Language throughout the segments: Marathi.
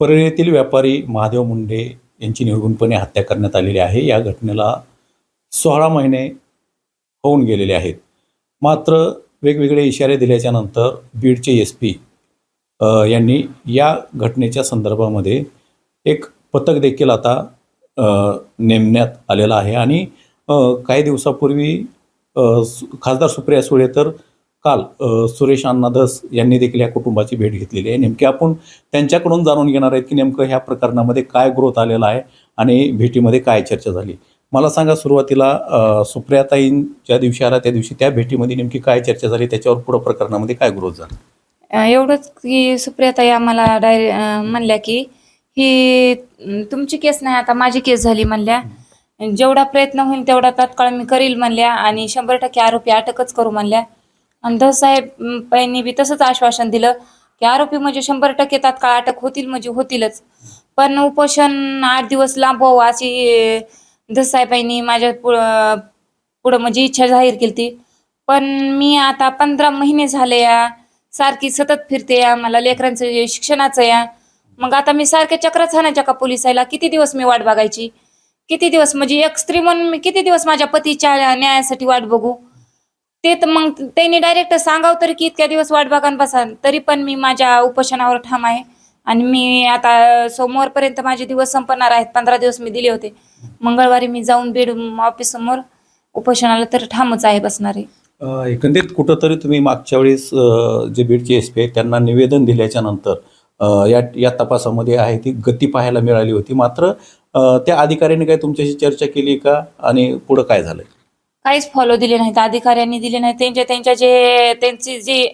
परळी येथील व्यापारी महादेव मुंडे यांची निर्गुणपणे हत्या करण्यात आलेली आहे. या घटनेला सोळा महिने होऊन गेलेले आहेत. मात्र वेगवेगळे इशारे दिल्याच्या नंतर बीडचे एस पी यांनी या घटनेच्या संदर्भामध्ये एक पथक देखील आता नेमण्यात आलेलं आहे. आणि काही दिवसापूर्वी खासदार सुप्रिया सुळे तर काल सुरेश अण्णा धस यांनी देखील या कुटुंबाची भेट घेतलेली आहे. नेमकी आपण त्यांच्याकडून जाणून घेणार आहेत की नेमकं ह्या प्रकरणामध्ये काय ग्रोथ आलेला आहे आणि भेटीमध्ये काय चर्चा झाली. मला सांगा सुरुवातीला सुप्रियाताईं ज्या दिवशी आला त्या दिवशी त्या भेटीमध्ये नेमकी काय चर्चा झाली त्याच्यावर पुढं प्रकरणामध्ये काय ग्रोथ झाला? एवढंच की सुप्रियाताई आम्हाला डायरे म्हणल्या की ही तुमची केस नाही आता माझी केस झाली म्हणल्या. जेवढा प्रयत्न होईल तेवढा तात्काळ मी करील म्हणल्या आणि शंभर टक्के आरोपी अटकच करू म्हणल्या. आणि धसाहेब यांनी बी तसंच आश्वासन दिलं की आरोपी म्हणजे शंभर टक्के तात्काळ अटक होतील म्हणजे होतीलच. पण उपोषण आठ दिवस लांबवावं अशी धसाहेबाईंनी माझ्या पुढं पुढं म्हणजे इच्छा जाहीर केली ती पण मी आता पंधरा महिने झाले या सारखी सतत फिरते या मला लेकरांचं जे शिक्षणाचं या. मग आता मी सारख्या चक्राच हाणायच्या का पोलिसायला किती दिवस मी वाट बघायची? किती दिवस म्हणजे एक स्त्री म्हणून मी किती दिवस माझ्या पतीच्या न्यायासाठी वाट बघू? ते तर मग त्यांनी डायरेक्ट सांगावं तरी की इतक्या दिवस वाट बघा बसा तरी पण मी माझ्या उपोषणावर ठाम आहे. आणि मी आता सोमवारपर्यंत माझे दिवस संपणार आहेत. पंधरा दिवस मी दिले होते. मंगळवारी मी जाऊन बीड ऑफिस समोर उपोषणाला तर ठामच आहे बसणारे. अ, एकंदरीत कुठंतरी तुम्ही मागच्या वेळेस जे बीडचे एस पी आहे त्यांना निवेदन दिल्याच्या नंतर या या तपासामध्ये आहे ती गती पाहायला मिळाली होती. मात्र त्या अधिकाऱ्यांनी काय तुमच्याशी चर्चा केली का? आणि पुढं काय झालं काहीच फॉलो दिले नाहीत अधिकाऱ्यांनी दिले नाहीत. त्यांच्या त्यांच्या जे त्यांची जी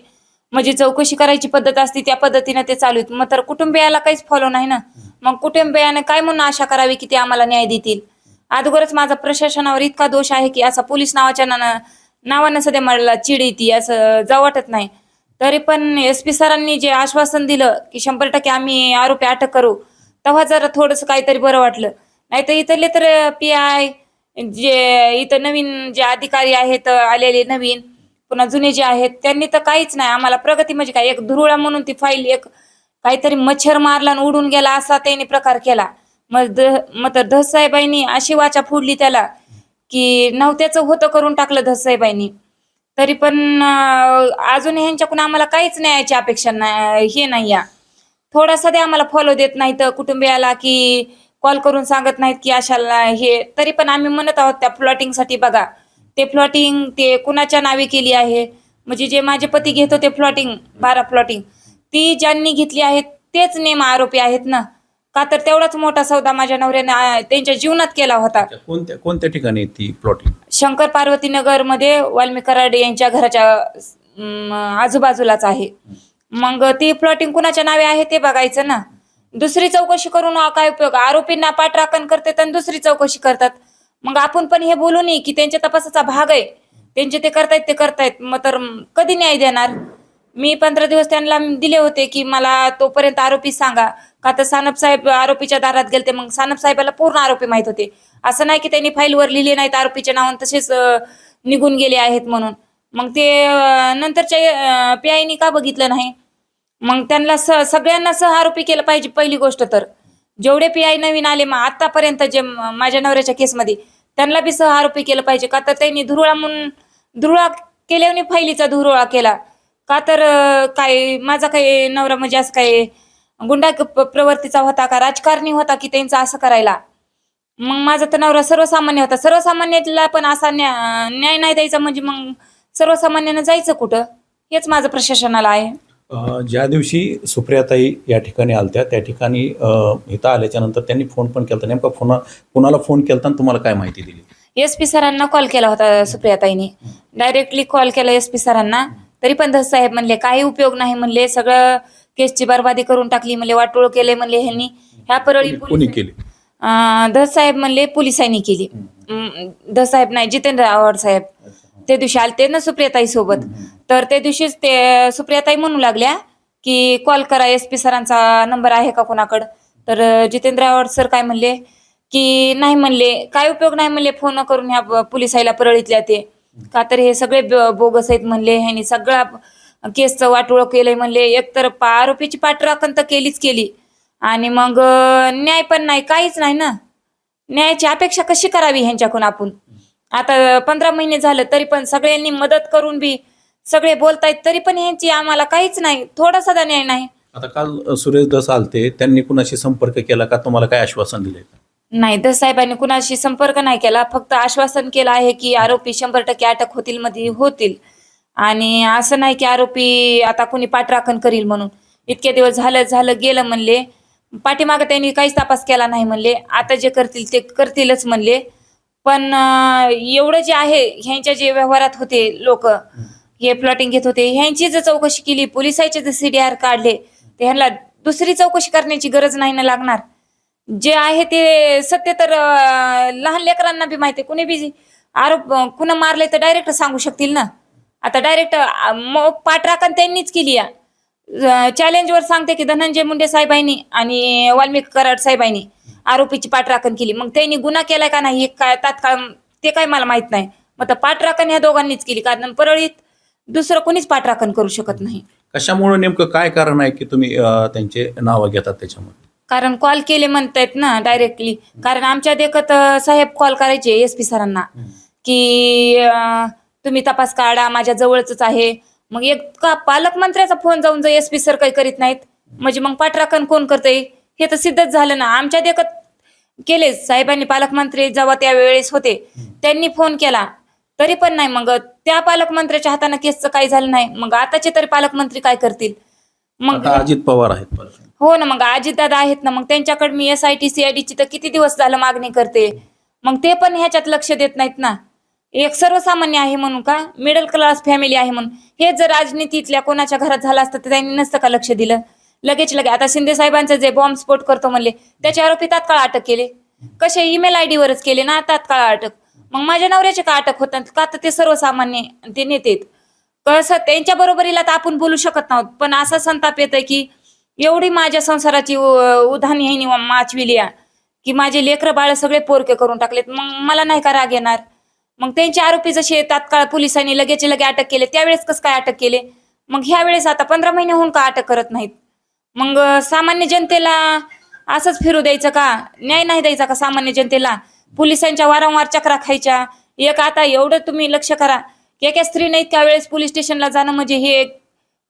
म्हणजे चौकशी करायची पद्धत असते त्या पद्धतीनं ते चालू आहेत. मग तर कुटुंबियाला काहीच फॉलो नाही ना. मग कुटुंबियाने काय म्हणून आशा करावी की ते आम्हाला न्याय देतील? अगोदरच माझा प्रशासनावर इतका दोष आहे की असा पोलीस नावाच्या ना नावानं सध्या मला चिड येते असं जाऊ वाटत नाही. तरी पण एस पी सरांनी जे आश्वासन दिलं की शंभर टक्के आम्ही आरोपी अटक करू तेव्हा जरा थोडंसं काहीतरी बरं वाटलं. नाही तर इथले तर पी आय जे इथं नवीन जे अधिकारी आहेत आलेले नवीन पुन्हा जुने जे आहेत त्यांनी तर काहीच नाही. आम्हाला प्रगती म्हणजे काय? एक धुरुळा म्हणून ती फाईल एक काहीतरी मच्छर मारला आणि उडून गेला असा त्यांनी प्रकार केला. मग द मग तर धससाहेबाईंनी अशी वाचा फोडली त्याला की नव्हत्याचं होतं करून टाकलं धससाहेबाईंनी तरी पण अजून ह्यांच्याकडून आम्हाला काहीच न्यायाची अपेक्षा नाही हे नाही या. थोडासा ते आम्हाला फॉलो देत नाही तर कुटुंबियाला की कॉल करून सांगत नाहीत की अशाला हे तरी पण आम्ही म्हणत आहोत त्या प्लॉटिंगसाठी बघा. ते प्लॉटिंग ते कुणाच्या नावे केली आहे? म्हणजे जे माझे पती घेत होते प्लॉटिंग बारा प्लॉटिंग ती ज्यांनी घेतली आहेत तेच नेम आरोपी आहेत ना? का तर तेवढाच मोठा सौदा माझ्या नवऱ्याने त्यांच्या जीवनात केला होता. कोणत्या कोणत्या ठिकाणी ती प्लॉटिंग शंकर पार्वती नगरमध्ये वाल्मी कराडे यांच्या घराच्या आजूबाजूलाच आहे. मग ती प्लॉटिंग कुणाच्या नावे आहे ते बघायचं ना? दुसरी चौकशी करून काय उपयोग? आरोपींना पाठराखण करतात आणि दुसरी चौकशी करतात. मग आपण पण हे बोलू नये की त्यांच्या तपासाचा भाग आहे. त्यांचे ते करतायत ते करतायत. मग तर कधी न्याय देणार? मी पंधरा दिवस त्यांना दिले होते की मला तोपर्यंत आरोपी सांगा. का तर सानप साहेब आरोपीच्या दारात गेलते मग सानप साहेबाला पूर्ण आरोपी माहीत होते. असं नाही की त्यांनी फाईलवर लिहिले नाहीत आरोपीचे नावानं तसेच निघून गेले आहेत म्हणून. मग ते नंतरच्या पी आयनी का बघितलं नाही? मग त्यांना स सगळ्यांना सह आरोपी केलं पाहिजे पहिली गोष्ट तर. जेवढे पी आय नवीन आले मग आतापर्यंत जे माझ्या नवऱ्याच्या केसमध्ये त्यांना बी सह आरोपी केलं पाहिजे. का तर त्यांनी धुरुळा म्हणून धुरुळा केल्याने फैलीचा धुरुळा केला. का तर काय माझा काही नवरा म्हणजे असं काय गुंडा प- प्रवृत्तीचा होता का राजकारणी होता की त्यांचा असं करायला. मग माझा तर नवरा सर्वसामान्य होता. सर्वसामान्याला पण असा न्या- न्याय नाही द्यायचा म्हणजे मग सर्वसामान्यानं जायचं कुठं? हेच माझं प्रशासनाला आहे. ज्या दिवशी सुप्रियाताई या ठिकाणी आलत्या त्या ठिकाणी अ, इथं आल्याच्यानंतर त्यांनी फोन पण केला नेमका फोन कोणाला फोन केला तुम्हाला काय माहिती दिली? एस पी सरांना कॉल केला होता सुप्रियाताईने. डायरेक्टली कॉल केला एस पी सरांना. तरी पण धस साहेब म्हणले काही उपयोग नाही म्हणले. सगळं केसची बर्बादी करून टाकली म्हणले वाटोळ केले म्हणले ह्यांनी. ह्या परळी केली? अं, धस साहेब म्हणले पोलिसांनी केली. धस साहेब नाही जितेंद्र आव्हाड साहेब. त्या दिवशी आलते ना सुप्रियाताई सोबत. तर त्या दिवशीच ते सुप्रियाताई म्हणू लागल्या की कॉल करा एस पी सरांचा नंबर आहे का कोणाकडं? तर जितेंद्र आव्हाड सर काय म्हणले की नाही म्हणले काय उपयोग नाही म्हणले फोन करून ह्या पोलिसाईला परळीतल्या ते. का तर हे सगळे बोगस आहेत म्हणले ह्यांनी सगळा केसचं वाटोळं केलंय म्हणले. एकतर आरोपीची पाठराखण तर केलीच केली. आणि मग न्याय पण नाही काहीच नाही ना. न्यायाची अपेक्षा कशी करावी ह्यांच्याकडून आपण? आता पंधरा महिने झालं तरी पण सगळ्यांनी मदत करून बी सगळे बोलतायत तरी पण ह्यांची आम्हाला काहीच नाही थोडासा न्याय नाही. आता काल सुरेश दस आलते त्यांनी कुणाशी संपर्क केला का? तुम्हाला काय आश्वासन दिले नाही दस साहेबांनी कुणाशी संपर्क नाही केला फक्त आश्वासन केलं आहे की आरोपी शंभर टक्के अटक होतील मध्ये होतील. आणि असं नाही की आरोपी आता कुणी पाठराखण करील म्हणून. इतके दिवस झालं झालं गेलं म्हणले. पाठीमागं त्यांनी काहीच तपास केला नाही म्हणले. आता जे करतील ते करतीलच म्हणले. पण एवढं जे आहे ह्यांच्या जे व्यवहारात होते लोक हे प्लॉटिंग घेत होते ह्यांची जर चौकशी केली पोलिसांचे जर सी डी आर काढले तर ह्यांना दुसरी चौकशी करण्याची गरज नाही ना लागणार जे आहे ते सत्य तर लहान लेकरांना बी माहिती आहे. कुणी बी आरोप अं, कुणा मारले तर डायरेक्ट सांगू शकतील ना आता डायरेक्ट मग पाठराखण त्यांनीच केली चॅलेंजवर सांगते की धनंजय मुंडे साहेबांनी आणि वाल्मिक कराड साहेबांनी आरोपीची पाठराखण केली. मग त्यांनी गुन्हा केलाय का नाही हे काय तात्काळ ते काय मला माहीत नाही. मग तर पाठराखण ह्या दोघांनीच केली. कारण परळीत दुसरं कोणीच पाठराखण करू शकत नाही. कशामुळे नेमकं काय कारण आहे की तुम्ही अ, त्यांचे नावं घेतात त्याच्यामध्ये? कारण कॉल केले म्हणतायत ना डायरेक्टली. कारण आमच्या देखत अं, साहेब कॉल करायचे एस पी सरांना. की अं, तुम्ही तपास काढा माझ्या जवळच आहे. मग एक का पालकमंत्र्याचा फोन जाऊन जर एस पी सर काही करीत नाहीत म्हणजे मग पाठराखण कोण करतंय? हे तर सिद्धच झालं ना. आमच्या देखत केले. साहेबांनी पालकमंत्री जेव्हा त्यावेळेस होते त्यांनी फोन केला. तरी पण नाही मग. त्या पालकमंत्र्याच्या हाताने केसचं काही झालं नाही. मग आताचे तरी पालकमंत्री काय करतील? मग अजित पवार आहेत. हो ना मग अजितदादा आहेत ना. मग त्यांच्याकडे मी S I T C I डीची तर किती दिवस झालं मागणी करते? मग ते पण ह्याच्यात लक्ष देत नाहीत ना. एक सर्वसामान्य आहे म्हणून का? मिडल क्लास फॅमिली आहे म्हणून. हे जर राजनीतीतल्या कोणाच्या घरात झालं असतं तर त्यांनी नसतं का लक्ष दिलं? लगेच लगे आता शिंदे साहेबांचं जे बॉम्ब स्फोट करतो म्हणले त्याचे आरोपी तात्काळ अटक केले. कसे ईमेल आय डीवरच केले ना तात्काळ अटक. मग माझ्या नवऱ्याचे का अटक होतात का तर ते सर्वसामान्य ते नेतेत कसं त्यांच्या बरोबरीला तर आपण बोलू शकत नव्हत पण असा संताप येतोय की एवढी माझ्या संसाराची उ- उधाण ह्यानी माचविली की माझे लेकरं बाळ सगळे पोरके करून टाकलेत. मग मला नाही का राग येणार? मग त्यांचे आरोपी जसे तात्काळ पोलिसांनी लगेच लगे अटक केले त्यावेळेस कसं काय अटक केले? मग ह्या वेळेस आता पंधरा महिने होऊन का अटक करत नाहीत? मग सामान्य जनतेला असंच फिरू द्यायचं का? न्याय नाही द्यायचा का सामान्य जनतेला? पोलिसांच्या वारंवार चक्रा खायच्या. एक आता एवढं तुम्ही लक्ष करा. की एका स्त्रीने इतक्या वेळेस पोलीस स्टेशनला जाणं म्हणजे हे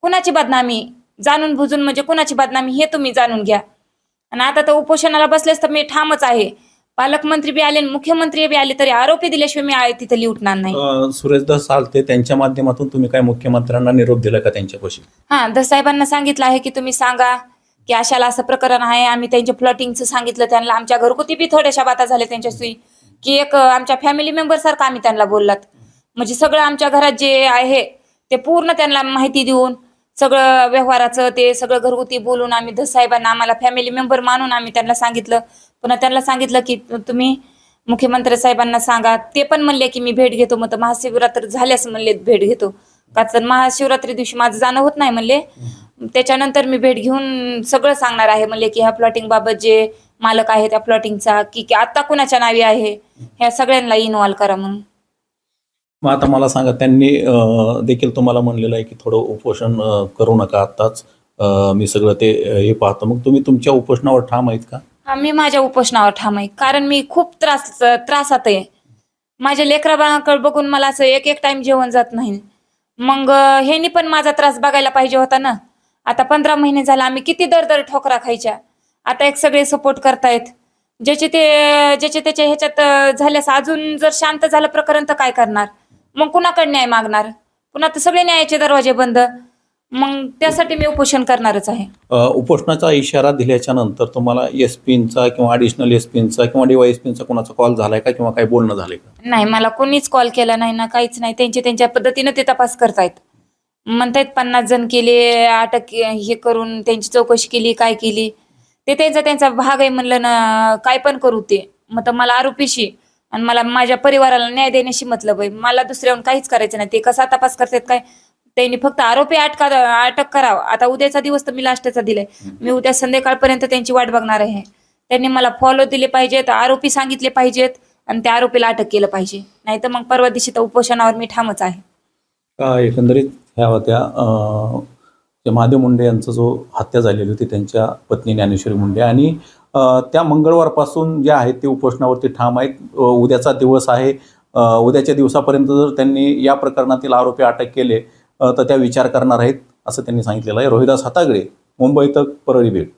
कुणाची बदनामी? जाणून बुजून म्हणजे कुणाची बदनामी हे तुम्ही जाणून घ्या. आणि आता तर उपोषणाला बसलेच तर मी ठामच आहे. पालकमंत्री बी आले आणि मुख्यमंत्री बी आले तरी आरोपी दिल्याशिवाय मी आहे तिथं लिहणार नाही. अ, सुरेश दस आलते त्यांच्या माध्यमातून तुम्ही काय मुख्यमंत्र्यांना निरोप दिला का त्यांच्यापाशी? हा दस साहेबांना सांगितलं आहे की तुम्ही सांगा की अशाला असं प्रकरण आहे. आम्ही त्यांच्या प्लॉटिंगचं सांगितलं त्यांना आमच्या घरगुती बी थोड्याशा बाता झाल्या त्यांच्याशी की एक अं, आमच्या फॅमिली मेंबर सारखं आम्ही त्यांना बोललात. म्हणजे सगळं आमच्या घरात जे आहे ते पूर्ण त्यांना माहिती देऊन सगळं व्यवहाराचं ते सगळं घरगुती बोलून आम्ही दस साहेबांना आम्हाला फॅमिली मेंबर मानून आम्ही त्यांना सांगितलं. पुन्हा त्यांना सांगितलं की तुम्ही मुख्यमंत्री साहेबांना सांगा. ते पण म्हणले की मी भेट घेतो. मग महाशिवरात्र झाल्यास म्हणले भेट घेतो. का तर महाशिवरात्री दिवशी माझं जाणं होत नाही म्हणले. त्याच्यानंतर मी भेट घेऊन सगळं सांगणार आहे म्हणले की ह्या प्लॉटिंग बाबत जे मालक आहे त्या प्लॉटिंगचा की की आता कुणाच्या नावे आहे ह्या सगळ्यांना इन्व्हॉल्व्ह करा म्हणून. मग आता मला सांगा त्यांनी देखील तुम्हाला म्हणलेलं आहे की थोडं उपोषण करू नका आत्ताच. मी सगळं ते हे पाहतो. मग तुम्ही तुमच्या उपोषणावर ठाम आहेत का? हा मी माझ्या उपोषणावर ठाम आहे कारण मी खूप त्रास त्रासात आहे. माझ्या लेकराबाळाकडे बघून मला असं एक एक टाइम जेवण जात नाही. मग अं, ह्यांनी पण माझा त्रास बघायला पाहिजे होता ना. आता पंधरा महिने झाला आम्ही किती दर दर ठोकरा खायच्या. आता एक सगळे सपोर्ट करतायत. ज्याचे ते ज्याचे त्याच्या ह्याच्यात अं, झाल्यास अजून जर शांत झालं प्रकरण तर काय करणार? मग कुणाकडे न्याय मागणार? पुन्हा तर सगळे न्यायाचे दरवाजे बंद. मग त्यासाठी मी उपोषण करणारच आहे. अ, उपोषणाचा इशारा दिल्याच्या नंतर तुम्हाला एस पींचा किंवा ॲडिशनल एस पींचा किंवा डीवाय एस पींचा कोणाचा कॉल झालाय का किंवा काही बोलणं झालंय का? नाही मला कोणीच कॉल केला नाही ना काहीच नाही. त्यांचे त्यांच्या पद्धतीनं ते तपास करतायत. म्हणतायत पन्नास जण केले अटक हे करून त्यांची चौकशी केली काय केली. ते त्यांचा त्यांचा भाग आहे म्हणलं ना काय पण करू ते. मग तर मला आरोपीशी आणि मला माझ्या परिवाराला न्याय देण्याशी मतलब आहे. मला दुसऱ्याहून काहीच करायचं नाही. ते कसा तपास करतात काय? त्यांनी फक्त आरोपी अटका अटक करावं. आता उद्याचा दिवस तर मी लास्टचा दिलाय. मी उद्या संध्याकाळपर्यंत त्यांची वाट बघणार आहे. त्यांनी मला फॉलो दिले पाहिजेत आरोपी सांगितले पाहिजेत आणि त्या आरोपीला अटक केलं पाहिजे. नाही तर मग परवा दिवशी तर उपोषणावर मी ठामच आहे. एकंदरीत ह्या होत्या महादेव मुंडे यांचा जो हत्या झालेली होती त्यांच्या पत्नी ज्ञानेश्वरी मुंडे आणि त्या मंगळवारपासून जे आहेत ते उपोषणावरती ठाम आहेत. उद्याचा दिवस आहे. उद्याच्या दिवसापर्यंत जर त्यांनी या प्रकरणातील आरोपी अटक केले तर त्या विचार करणार आहेत असं त्यांनी सांगितलेलं आहे. रोहिदास हातागडे मुंबईत परळी भेट